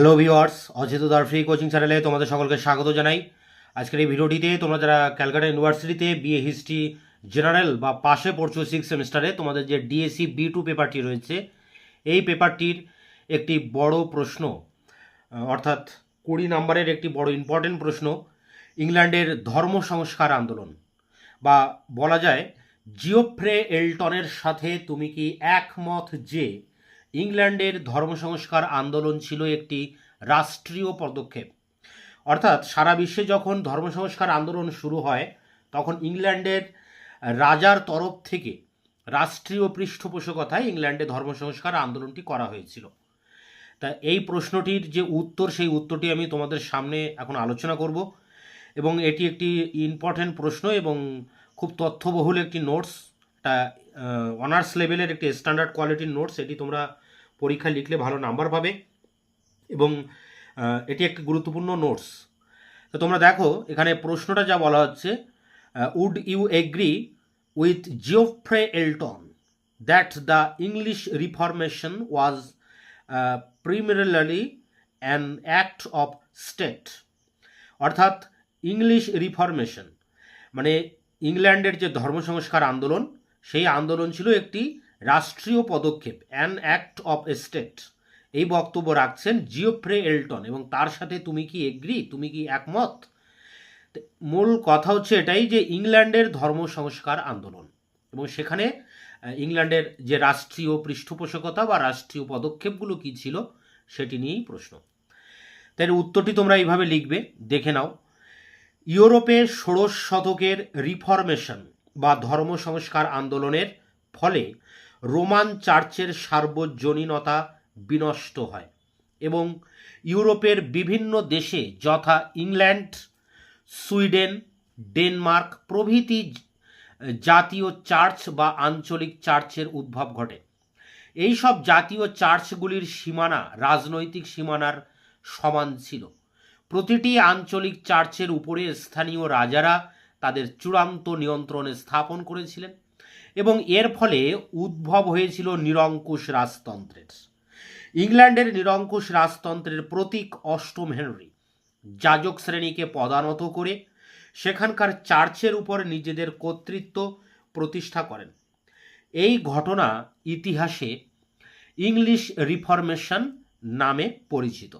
Hello viewers অচেত free coaching চ্যানেলে তোমাদের সকলকে স্বাগত জানাই। আজকের এই ভিডিওটিতে তোমরা যারা ক্যালকাটা ইউনিভার্সিটিতে বিএ হিস্ট্রি জেনারেল বা পাশে পড়ছো সিক্স সেমিস্টারে তোমাদের যে ডিএসসি বি টু পেপারটি রয়েছে, এই পেপারটির একটি বড় প্রশ্ন অর্থাৎ কুড়ি নম্বরের একটি বড় ইম্পর্টেন্ট প্রশ্ন, ইংল্যান্ডের ধর্ম সংস্কার আন্দোলন। বা বলা যায়, জিওফ্রে এলটনের সাথে তুমি কি একমত যে ইংল্যান্ডের ধর্ম সংস্কার আন্দোলন ছিল একটি রাষ্ট্রীয় পদক্ষেপ। অর্থাৎ সারা বিশ্বে যখন ধর্ম সংস্কার আন্দোলন শুরু হয়, তখন ইংল্যান্ডের রাজার তরফ থেকে রাষ্ট্রীয় পৃষ্ঠপোষকতায় ইংল্যান্ডে ধর্ম সংস্কার আন্দোলনটি করা হয়েছিল। তা এই প্রশ্নটির যে উত্তর, সেই উত্তরটি আমি তোমাদের সামনে এখন আলোচনা করব এবং এটি একটি ইম্পর্ট্যান্ট প্রশ্ন এবং খুব তথ্যবহুল একটি নোটস এটা অনার্স লেভেলের একটি স্ট্যান্ডার্ড কোয়ালিটির নোটস এটি তোমরা পরীক্ষায় লিখলে ভালো নাম্বার পাবে এবং এটি একটি গুরুত্বপূর্ণ নোটস তো তোমরা দেখো, এখানে প্রশ্নটা যা বলা হচ্ছে would you agree with Geoffrey Elton that the English reformation was primarily an act of state অর্থাৎ ইংলিশ রিফরমেশন মানে ইংল্যান্ডের যে ধর্ম সংস্কার আন্দোলন সেই আন্দোলন ছিল একটি রাষ্ট্রীয় পদক্ষেপ অ্যান অ্যাক্ট অফ স্টেট এই বক্তব্য রাখছেন জিওফ্রে এলটন এবং তার সাথে তুমি কি এগ্রি তুমি কি একমত? মূল কথা হচ্ছে এটাই যে ইংল্যান্ডের ধর্ম সংস্কার আন্দোলন এবং সেখানে ইংল্যান্ডের যে রাষ্ট্রীয় পৃষ্ঠপোষকতা বা রাষ্ট্রীয় পদক্ষেপগুলো কি ছিল সেটি নিয়েই প্রশ্ন। তাই উত্তরটি তোমরা এইভাবে লিখবে, দেখে নাও। ইউরোপে ষোড়শ শতকের রিফরমেশন বা ধর্ম সংস্কার আন্দোলনের ফলে রোমান চার্চের সার্বজনীনতা বিনষ্ট হয় এবং ইউরোপের বিভিন্ন দেশে যথা ইংল্যান্ড, সুইডেন, ডেনমার্ক প্রভৃতি জাতীয় চার্চ বা আঞ্চলিক চার্চের উদ্ভব ঘটে। এই সব জাতীয় চার্চগুলির সীমানা রাজনৈতিক সীমানার সমান ছিল। প্রতিটি আঞ্চলিক চার্চের উপরে স্থানীয় রাজারা তাদের চূড়ান্ত নিয়ন্ত্রণে স্থাপন করেছিলেন এবং এর ফলে উদ্ভব হয়েছিল নিরঙ্কুশ রাজতন্ত্রের। ইংল্যান্ডের নিরঙ্কুশ রাজতন্ত্রের প্রতীক অষ্টম হেনরি, যাজক শ্রেণীকে পদানত করে সেখানকার চার্চের উপর নিজেদের কর্তৃত্ব প্রতিষ্ঠা করেন। এই ঘটনা ইতিহাসে ইংলিশ রিফরমেশন নামে পরিচিত।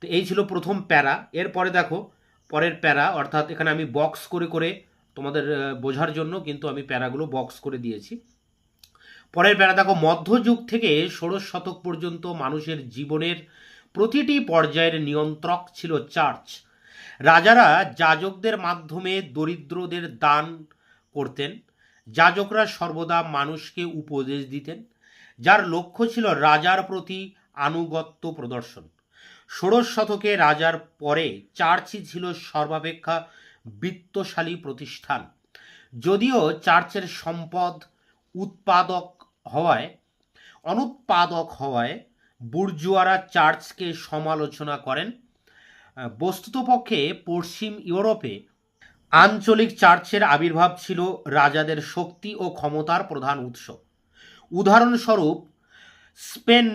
তো এই ছিল প্রথম প্যারা। এরপরে দেখো পরের প্যারা, অর্থাৎ এখানে আমি বক্স করে করে তোমাদের বোঝার জন্য কিন্তু আমি প্যারাগুলো বক্স করে দিয়েছি। পরের প্যারা, দেখো, মধ্যযুগ থেকে ষোড়শ শতক পর্যন্ত মানুষের জীবনের প্রতিটি পর্যায়ের নিয়ন্ত্রক ছিল চার্চ রাজারা যাজকদের মাধ্যমে দরিদ্রদের দান করতেন। যাজকরা সর্বদা মানুষকে উপদেশ দিতেন, যার লক্ষ্য ছিল রাজার প্রতি আনুগত্য প্রদর্শন। ষোড়শ শতকে রাজার পরে চার্চই ছিল সর্বাপেক্ষা বিত্তশালী প্রতিষ্ঠান। যদিও চার্চের সম্পদ উৎপাদক হওয়ায়, অনুৎপাদক হওয়ায় বুর্জুয়ারা চার্চকে সমালোচনা করেন। বস্তুতপক্ষে পশ্চিম ইউরোপে আঞ্চলিক চার্চের আবির্ভাব ছিল রাজাদের শক্তি ও ক্ষমতার প্রধান উৎস। উদাহরণস্বরূপ, স্পেন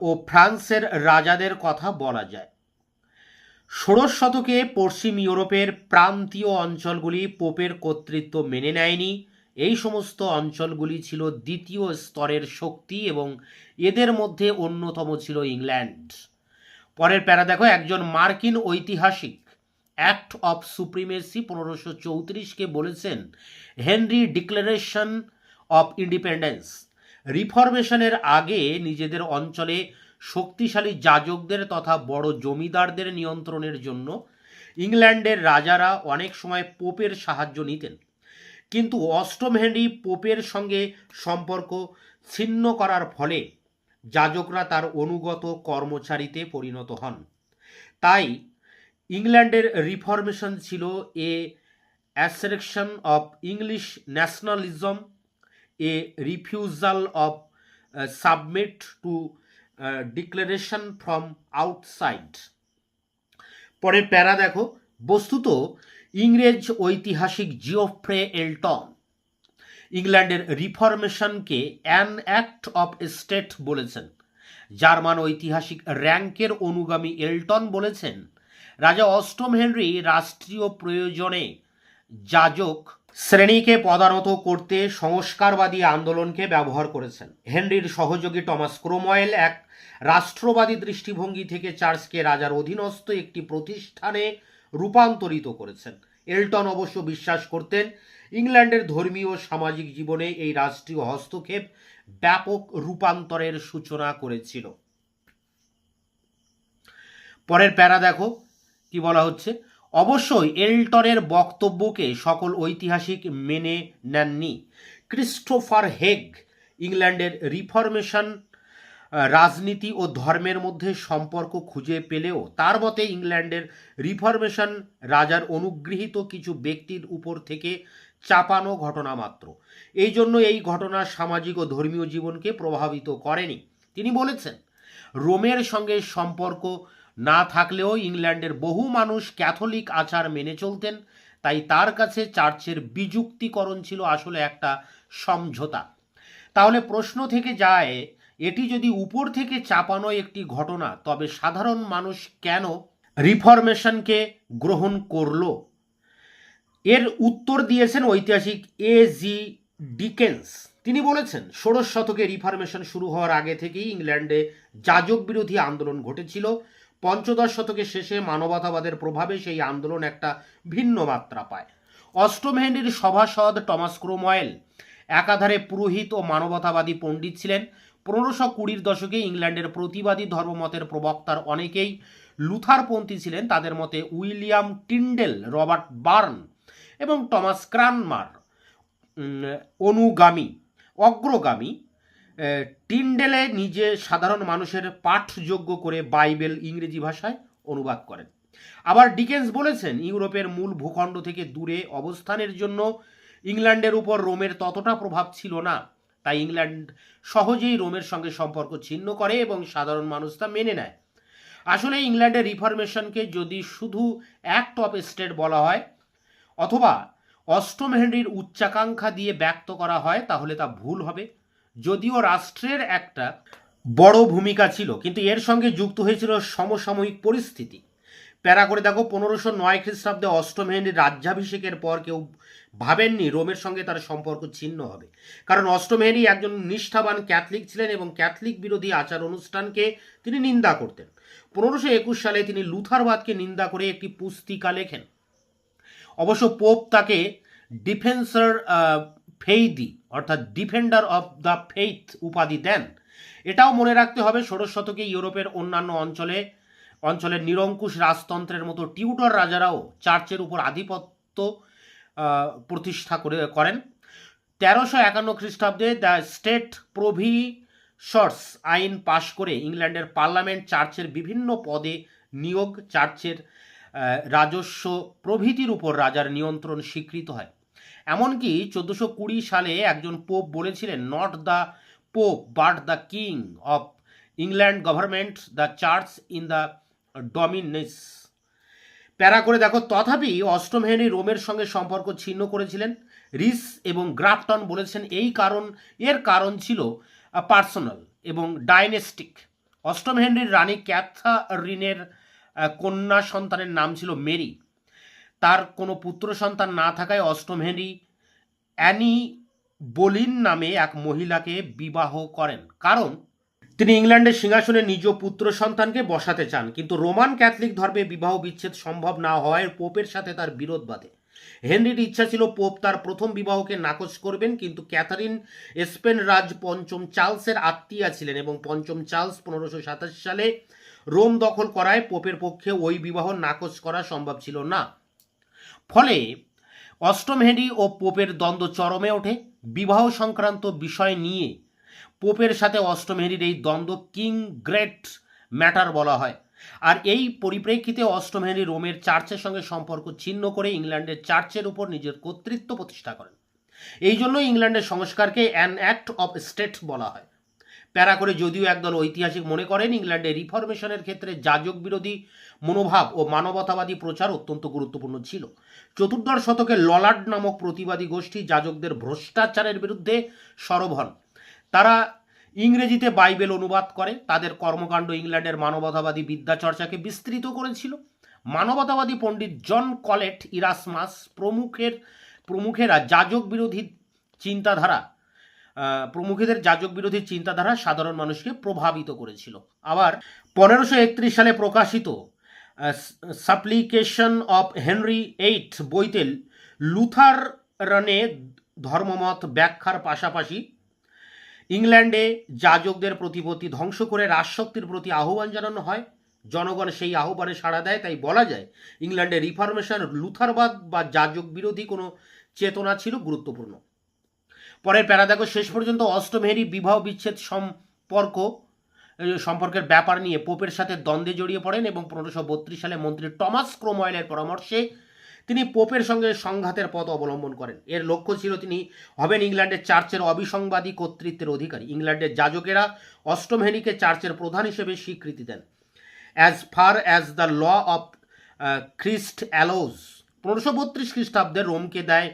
ও ফ্রান্সের রাজাদের কথা বলা যায়। ষোড়শ শতকে পশ্চিম ইউরোপের প্রান্তীয় অঞ্চলগুলি পোপের কর্তৃত্ব মেনে নেয়নি। এই সমস্ত অঞ্চলগুলি ছিল দ্বিতীয় স্তরের শক্তি এবং এদের মধ্যে অন্যতম ছিল ইংল্যান্ড। পরের প্যারা দেখো, একজন মার্কিন ঐতিহাসিক, অ্যাক্ট অফ সুপ্রিমেসি পনেরোশো চৌত্রিশকে বলেছেন, হেনরি ডিক্লারেশন অফ ইন্ডিপেন্ডেন্স। রিফরমেশনের আগে নিজেদের অঞ্চলে শক্তিশালী যাজকদের তথা বড় জমিদারদের নিয়ন্ত্রণের জন্য ইংল্যান্ডের রাজারা অনেক সময় পোপের সাহায্য নিতেন। কিন্তু অষ্টম হেনরি পোপের সঙ্গে সম্পর্ক ছিন্ন করার ফলে যাজকরা তার অনুগত কর্মচারীতে পরিণত হন। তাই ইংল্যান্ডের রিফরমেশন ছিল a assertion of English nationalism a refusal of submit to declaration from outside পরের প্যারা দেখো। বস্তুত ইংরেজ ঐতিহাসিক জিওফ্রে এলটন ইংল্যান্ডের রিফরমেশনকে অ্যান অ্যাক্ট অফ স্টেট বলেছেন। জার্মান ঐতিহাসিক র্যাঙ্কের অনুগামী এলটন বলেছেন, রাজা অষ্টম হেনরি রাষ্ট্রীয় প্রয়োজনে যাজক শ্রেণীকে পদানত করতে সংস্কারবাদী আন্দোলনকে ব্যবহার করেছেন। হেনরির সহযোগী টমাস ক্রোময়েল এক রাষ্ট্রবাদী দৃষ্টিভঙ্গি থেকে চার্চকে রাজার অধীনস্থ একটি প্রতিষ্ঠানে রূপান্তরিত করেছেন। এলটন অবশ্য বিশ্বাস করতেন, ইংল্যান্ডের ধর্মীয় সামাজিক জীবনে এই রাষ্ট্রীয় হস্তক্ষেপ ব্যাপক রূপান্তরের সূচনা করেছিল। পরের প্যারা দেখো, কি বলা হচ্ছে? অবশ্যই এলটনের বক্তব্যকে সকল ঐতিহাসিক মেনে নেননি। ক্রিস্টোফার হেগ, ইংল্যান্ডের রিফরমেশন রাজনীতি ও ধর্মের মধ্যে সম্পর্ক খুঁজে পেলেও তার মতে ইংল্যান্ডের রিফরমেশন রাজার অনুগৃহীত কিছু ব্যক্তির উপর থেকে চাপানো ঘটনা মাত্র। এই জন্য এই ঘটনা সামাজিক ও ধর্মীয় জীবনকে প্রভাবিত করেনি। তিনি বলেছেন, রোমের সঙ্গে সম্পর্ক না থাকলেও ইংল্যান্ডের বহু মানুষ ক্যাথলিক আচার মেনে চলতেন, তাই তার কাছে চার্চের বিযুক্তিকরণ ছিল আসলে একটা সমঝোতা। তাহলে প্রশ্ন থেকে যায়, এটি যদি উপর থেকে চাপানো একটি ঘটনা, তবে সাধারণ মানুষ কেন রিফরমেশনকে গ্রহণ করল? এর উত্তর দিয়েছেন ঐতিহাসিক এ জি ডিকেন্স। তিনি বলেছেন, ষোড়শ শতকে রিফরমেশন শুরু হওয়ার আগে থেকেই ইংল্যান্ডে যাজক বিরোধী আন্দোলন ঘটেছিল। পঞ্চদশ শতকের শেষে মানবতাবাদের প্রভাবে সেই আন্দোলন একটা ভিন্ন মাত্রা পায়। অষ্টম হেনরির সভাসদ টমাস ক্রোময়েল একাধারে পুরোহিত ও মানবতাবাদী পণ্ডিত ছিলেন। পনেরোশো কুড়ির দশকে ইংল্যান্ডের প্রতিবাদী ধর্মমতের প্রবক্তার অনেকেই লুথারপন্থী ছিলেন। তাদের মতে উইলিয়াম টিন্ডেল, রবার্ট বার্ন এবং টমাস ক্রানমার অনুগামী, অগ্রগামী টিন্ডেলে নিজে সাধারণ মানুষের পাঠযোগ্য করে বাইবেল ইংরেজি ভাষায় অনুবাদ করেন। আবার ডিকেন্স বলেছেন, ইউরোপের মূল ভূখণ্ড থেকে দূরে অবস্থানের জন্য ইংল্যান্ডের উপর রোমের ততটা প্রভাব ছিল না। তাই ইংল্যান্ড সহজেই রোমের সঙ্গে সম্পর্ক ছিন্ন করে এবং সাধারণ মানুষ তা মেনে নেয়। আসলে ইংল্যান্ডের রিফরমেশনকে যদি শুধু অ্যাক্ট অফ স্টেট বলা হয়, অথবা অষ্টম হেনরির উচ্চাকাঙ্ক্ষা দিয়ে ব্যক্ত করা হয়, তাহলে তা ভুল হবে। যদিও রাষ্ট্রের একটা বড় ভূমিকা ছিল, কিন্তু এর সঙ্গে যুক্ত হয়েছিল সমসাময়িক পরিস্থিতি। প্যারা করে দেখো, পনেরোশো নয় খ্রিস্টাব্দে অষ্টম হেনরির রাজ্যাভিষেকের পর কেউ ভাবেননি রোমের সঙ্গে তার সম্পর্ক ছিন্ন হবে। কারণ অষ্টম হেনরি একজন নিষ্ঠাবান ক্যাথলিক ছিলেন এবং ক্যাথলিক বিরোধী আচার অনুষ্ঠানকে তিনি নিন্দা করতেন। পনেরোশো একুশ সালে তিনি লুথারবাদকে নিন্দা করে একটি পুস্তিকা লেখেন। অবশ্য পোপ তাকে ডিফেন্সার ফেইদি অর্থাৎ ডিফেন্ডার অফ দ্য ফেইথ উপাধি দেন। এটাও মনে রাখতে হবে, ষোড়শ শতকে ইউরোপের অন্যান্য অঞ্চলে, অঞ্চলের নিরঙ্কুশ রাজতন্ত্রের মতো টিউটর রাজারাও চার্চের উপর আধিপত্য প্রতিষ্ঠা করে, করেন। তেরোশো একান্ন খ্রিস্টাব্দে দ্য স্টেট প্রভিশর্স আইন পাশ করে ইংল্যান্ডের পার্লামেন্ট চার্চের বিভিন্ন পদে নিয়োগ, চার্চের রাজস্ব প্রভৃতির উপর রাজার নিয়ন্ত্রণ স্বীকৃত হয়। এমনকি চোদ্দোশো কুড়ি সালে একজন পোপ বলেছিলেন not the pope but the king of England government the church in the dominions para করে দেখো, তথাপি অষ্টম হেনরি রোমের সঙ্গে সম্পর্ক ছিন্ন করেছিলেন। রিস এবং গ্রাফটন বলেছেন, এই কারণ, এর কারণ ছিল পার্সোনাল এবং ডাইনেস্টিক অষ্টম হেনরির রানী ক্যাথারিনের কন্যা সন্তানের নাম ছিল মেরি। তার কোনো পুত্র সন্তান না থাকায় অষ্টম হেনরি অ্যানি বলিন নামে এক মহিলাকে বিবাহ করেন। কারণ, তিনি ইংল্যান্ডের সিংহাসনে নিজ পুত্র সন্তানকে বসাতে চান, কিন্তু রোমান ক্যাথলিক ধর্মে বিবাহ বিচ্ছেদ সম্ভব না হওয়ায় পোপের সাথে তার বিরোধ বাধে। হেনরির ইচ্ছা ছিল পোপ তার প্রথম বিবাহকে নাকচ করবেন, কিন্তু ক্যাথারিন স্পেন রাজ পঞ্চম চার্লসের আত্মীয়া ছিলেন এবং পঞ্চম চার্লস পনেরোশো সাতাশ সালে রোম দখল করায় পোপের পক্ষে ওই বিবাহ নাকচ করা সম্ভব ছিল না। ফলে অষ্টম হেনরি ও পোপের দ্বন্দ্ব চরমে ওঠে। বিবাহ সংক্রান্ত বিষয় নিয়ে পোপের সাথে অষ্টম হেনরির এই দ্বন্দ্ব কিং গ্রেট ম্যাটার বলা হয়। আর এই পরিপ্রেক্ষিতে অষ্টম হেনরি রোমের চার্চের সঙ্গে সম্পর্ক ছিন্ন করে ইংল্যান্ডের চার্চের উপর নিজের কর্তৃত্ব প্রতিষ্ঠা করেন। এই জন্য ইংল্যান্ডের সংস্কারকে অ্যান অ্যাক্ট অফ স্টেট বলা হয়। প্যারা করে যদিও একদল ঐতিহাসিক মনে করেন, ইংল্যান্ডে রিফরমেশনের ক্ষেত্রে যাজক বিরোধী মনোভাব ও মানবতাবাদী প্রচার অত্যন্ত গুরুত্বপূর্ণ ছিল। চতুর্দশ শতকে ললার্ড নামক প্রতিবাদী গোষ্ঠী যাজকদের ভ্রষ্টাচারের বিরুদ্ধে সরব হন। তারা ইংরেজিতে বাইবেল অনুবাদ করে, তাদের কর্মকাণ্ড ইংল্যান্ডের মানবতাবাদী বিদ্যাচর্চাকে বিস্তৃত করেছিল। মানবতাবাদী পণ্ডিত জন কলেট ইরাসমাস প্রমুখের, প্রমুখেরা যাজক বিরোধী চিন্তাধারা প্রমুখেদের যাজক বিরোধী চিন্তাধারা সাধারণ মানুষকে প্রভাবিত করেছিল। আবার পনেরোশো সালে প্রকাশিত সাপ্লিকেশন অফ হেনরি এইট বইতে লুথার রানে ধর্মমত ব্যাখ্যার পাশাপাশি ইংল্যান্ডে যাজকদের প্রতিপত্তি ধ্বংস করে রাজশক্তির প্রতি আহ্বান জানানো হয়। জনগণ সেই আহ্বানে সাড়া দেয়, তাই বলা যায় ইংল্যান্ডে রিফরমেশন লুথারবাদ বা যাজক বিরোধী কোনো চেতনা ছিল গুরুত্বপূর্ণ। পরের প্যারা দেখো শেষ পর্যন্ত অষ্টমেহেরি বিবাহ বিচ্ছেদ সম্পর্ক সম্পর্কের ব্যাপার নিয়ে পোপের সাথে দ্বন্দ্বে জড়িয়ে পড়েন এবং পনেরোশো বত্রিশ সালে মন্ত্রী টমাস ক্রোময়েলের পরামর্শে তিনি পোপের সঙ্গে সংঘাতের পথ অবলম্বন করেন। এর লক্ষ্য ছিল তিনি হবেন ইংল্যান্ডের চার্চের অবিসংবাদী কর্তৃত্বের অধিকারী। ইংল্যান্ডের যাজকেরা অষ্টম হেনরিকে চার্চের প্রধান হিসেবে স্বীকৃতি দেন। As far as the law of Christ allows পনেরোশো বত্রিশ খ্রিস্টাব্দে রোমকে দেয়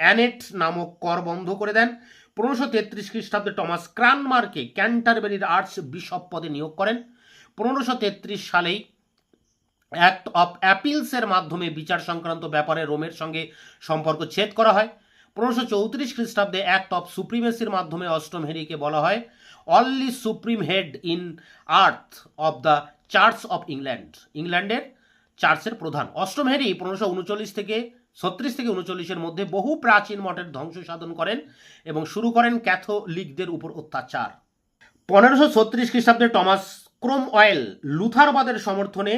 অ্যানেট নামক কর বন্ধ করে দেন। পনেরোশো তেত্রিশ খ্রিস্টাব্দে টমাস ক্রানমার্কে ক্যান্টারবেরির আর্টস বিশপ পদে নিয়োগ করেন। পনেরোশো তেত্রিশ সালেই অ্যাক্ট অফ অ্যাপিলসের মাধ্যমে বিচার সংক্রান্ত ব্যাপারে রোমের সঙ্গে সম্পর্ক ছেদ করা হয়। পনেরোশো চৌত্রিশ খ্রিস্টাব্দে অ্যাক্ট অফ সুপ্রিমেসির মাধ্যমে অষ্টম হেরিকে বলা হয় only supreme head in earth of the church of England. ইংল্যান্ডের চার্চের প্রধান। অষ্টম হেরি পনেরোশো উনচল্লিশ থেকে ছত্রিশ থেকে উনচল্লিশের মধ্যে বহু প্রাচীন মঠের ধ্বংস সাধন করেন এবং শুরু করেন ক্যাথলিকদের উপর অত্যাচার। পনেরোশো ছত্রিশ খ্রিস্টাব্দে টমাস ক্রোম অয়েল লুথারবাদের সমর্থনে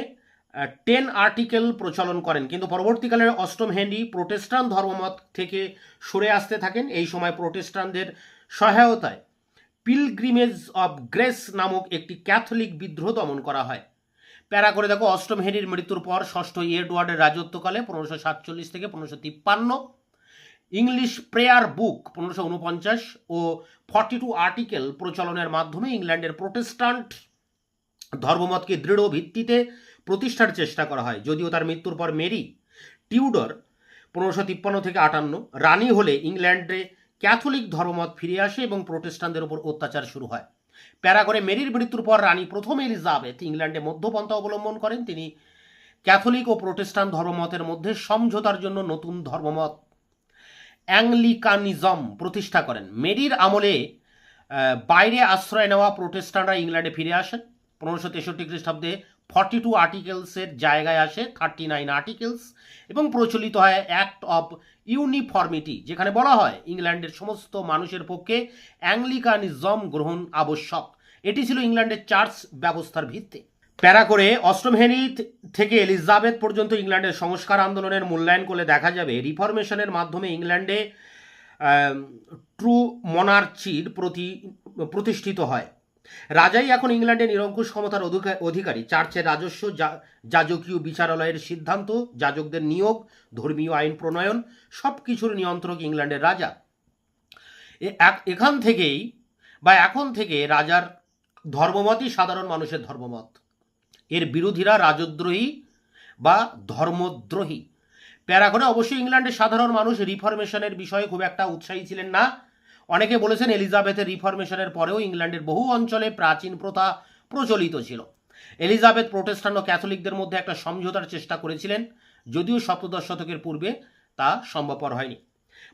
টেন আর্টিকেল প্রচলন করেন। কিন্তু পরবর্তীকালে অষ্টম হেনরি প্রোটেস্টান ধর্মমত থেকে সরে আসতে থাকেন। এই সময় প্রোটেস্টানদের সহায়তায় পিলগ্রিমেজ অফ গ্রেস নামক একটি ক্যাথলিক বিদ্রোহ দমন করা হয়। প্যারা করে দেখো, অষ্টম হেনরির মৃত্যুর পর ষষ্ঠ এডওয়ার্ডের রাজত্বকালে পনেরোশো সাতচল্লিশ থেকে পনেরোশো তিপ্পান্ন। ইংলিশ প্রেয়ার বুক পনেরোশো উনপঞ্চাশ ও ফর্টি টু আর্টিকেল প্রচলনের মাধ্যমে ইংল্যান্ডের প্রোটেস্টান্ট ধর্মমতকে দৃঢ় ভিত্তিতে প্রতিষ্ঠার চেষ্টা করা হয়। যদিও তার মৃত্যুর পর মেরি টিউডর পনেরোশো তিপ্পান্ন থেকে আটান্ন, রানী হলে ইংল্যান্ডে ক্যাথলিক ধর্মমত ফিরে আসে এবং প্রোটেস্টানদের উপর অত্যাচার শুরু হয়। প্যারা করে মেরির মৃত্যুর পর রানী প্রথম এলিজাবেথ ইংল্যান্ডে মধ্যপন্থা অবলম্বন করেন। তিনি ক্যাথলিক ও প্রোটেস্টান ধর্মমতের মধ্যে সমঝোতার জন্য নতুন ধর্মমত অ্যাংলিকানিজম প্রতিষ্ঠা করেন। মেরির আমলে বাইরে আশ্রয় নেওয়া প্রোটেস্টানরা ইংল্যান্ডে ফিরে আসেন। পনেরোশো তেষট্টি খ্রিস্টাব্দে ফর্টি টু আর্টিকেলসের জায়গায় আসে থার্টি নাইন আর্টিকেলস এবং প্রচলিত হয় অ্যাক্ট অফ ইউনিফর্মিটি যেখানে বলা হয় ইংল্যান্ডের সমস্ত মানুষের পক্ষে অ্যাংলিকানিজম গ্রহণ আবশ্যক। এটি ছিল ইংল্যান্ডের চার্চ ব্যবস্থার ভিত্তি। প্যারা করে অষ্টম হেনরি থেকে এলিজাবেথ পর্যন্ত ইংল্যান্ডের সংস্কার আন্দোলনের মূল্যায়ন করলে দেখা যাবে রিফরমেশনের মাধ্যমে ইংল্যান্ডে ট্রু মনার্চির প্রতি, প্রতিষ্ঠিত হয়। রাজাই এখন ইংল্যান্ডে নিরঙ্কুশ ক্ষমতার অধিকা- অধিকারী। চার্চের রাজস্ব যাজকীয় বিচারালয়ের সিদ্ধান্ত, যাজকদের নিয়োগ, ধর্মীয় আইন প্রণয়ন সব কিছুর নিয়ন্ত্রক ইংল্যান্ডের রাজা। এখান থেকেই বা এখন থেকে রাজার ধর্মমতই সাধারণ মানুষের ধর্মমত। এর বিরোধীরা রাজদ্রোহী বা ধর্মদ্রোহী। প্যারাগনে অবশ্যই ইংল্যান্ডের সাধারণ মানুষ রিফরমেশনের বিষয়ে খুব একটা উৎসাহী ছিলেন না। অনেকে বলেছেন এলিজাবেথের রিফরমেশনের পরেও ইংল্যান্ডের বহু অঞ্চলে প্রাচীন প্রথা প্রচলিত ছিল। এলিজাবেথ প্রোটেস্টান্ট ও ক্যাথলিকদের মধ্যে একটা সমঝোতার চেষ্টা করেছিলেন, যদিও সপ্তদশ শতকের পূর্বে তা সম্ভবপর হয়নি।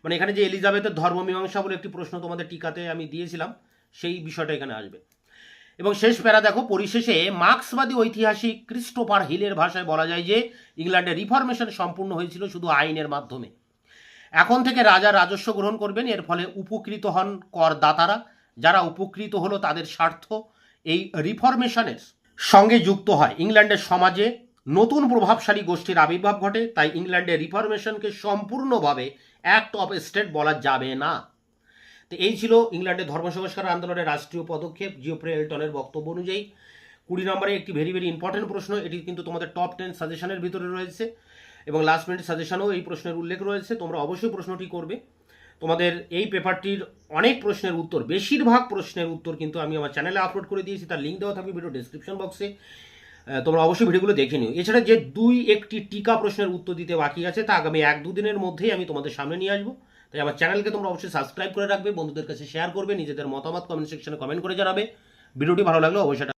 মানে এখানে যে এলিজাবেথের ধর্মমীমাংসা বলে একটি প্রশ্ন তোমাদের টিকাতে আমি দিয়েছিলাম, সেই বিষয়টা এখানে আসবে। এবং শেষ প্যারা দেখো, পরিশেষে মার্ক্সবাদী ঐতিহাসিক ক্রিস্টোফার হিলের ভাষায় বলা যায় যে ইংল্যান্ডের রিফরমেশন সম্পূর্ণ হয়েছিল শুধু আইনের মাধ্যমে। এখন থেকে রাজা রাজস্ব গ্রহণ করবেন, এর ফলে উপকৃত হন করদাতারা, যারা উপকৃত হলো তাদের স্বার্থ। এই রিফরমেশনের সঙ্গে যুক্ত হয় ইংল্যান্ডের সমাজে নতুন প্রভাবশালী গোষ্ঠীর আবির্ভাব ঘটে, তাই ইংল্যান্ডের রিফরমেশনকে সম্পূর্ণভাবে অ্যাক্ট অফ স্টেট বলা যাবে না। তো এই ছিল ইংল্যান্ডের ধর্ম সংস্কার আন্দোলনের রাষ্ট্রীয় পদক্ষেপ। জিওপ্রে এলটনের বক্তব্য অনুযায়ী কুড়ি নম্বরে একটি ভেরি ভেরি ইম্পর্টেন্ট প্রশ্ন, এটি কিন্তু তোমাদের টপ টেন সাজেশনের ভিতরে রয়েছে। এবং লাস্ট মিনিট সাজেশনেও এই প্রশ্নের উল্লেখ রয়েছে। তোমরা অবশ্যই প্রশ্নটি করবে। তোমাদের এই পেপারটির অনেক প্রশ্নের উত্তর, বেশিরভাগ প্রশ্নের উত্তর কিন্তু আমি আমার চ্যানেলে আপলোড করে দিয়েছি, তার লিঙ্ক দেওয়া থাকবে ভিডিও ডেসক্রিপশন বক্সে তোমরা অবশ্যই ভিডিওগুলো দেখে নিও। এছাড়া যে দুই একটি টিকা প্রশ্নের উত্তর দিতে বাকি আছে, তা আগামী এক দুদিনের মধ্যেই আমি তোমাদের সামনে নিয়ে আসব। তাই আমার চ্যানেলকে তোমরা অবশ্যই সাবস্ক্রাইব করে রাখবে, বন্ধুদের কাছে শেয়ার করবে, নিজেদের মতামত কমেন্ট সেকশনে কমেন্ট করে জানাবে। ভিডিওটি ভালো লাগলে অবশ্যই